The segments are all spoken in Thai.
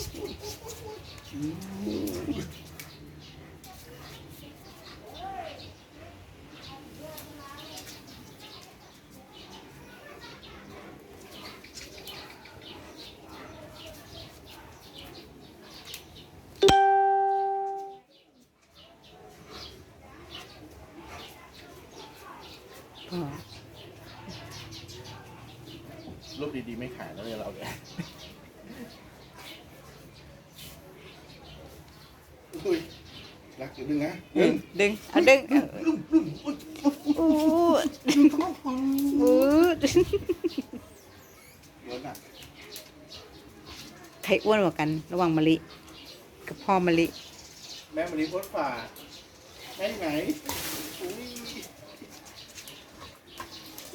รูปดีๆไม่ขายแล้วเลยเราเนี่ย อุ้ยรักจุดหนึ่งนะดึงดึงเอาดึงอู้อู้เยอะน่ะใครอ้วนกว่ากัน ระหว่างมะลิ กับพ่อมะลิ แม่มะลิโพสต์ฝ่าแม่ไหนอุ้ย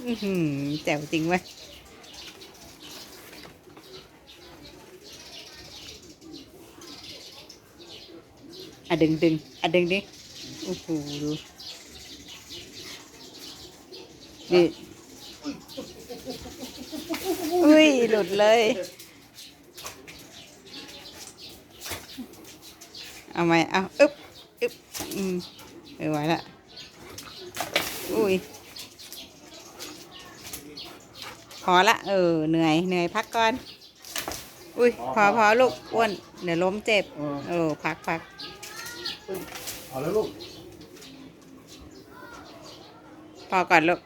อื้อหือแจ๋วจริงไหม อะดึงดึงอะดึงดิโอ้โหดูดิอุ้ย หลุดเลย เอาไหมเอาอึ๊บอึ๊บอืมไม่ไหวละอุ้ย พอละเออ เหนื่อย เหนื่อยพักก่อน อุ้ย พอพอลูกอ้วน เดี๋ยวล้มเจ็บ เออเออพักพัก เอาแล้วลูก พอก่อนลูก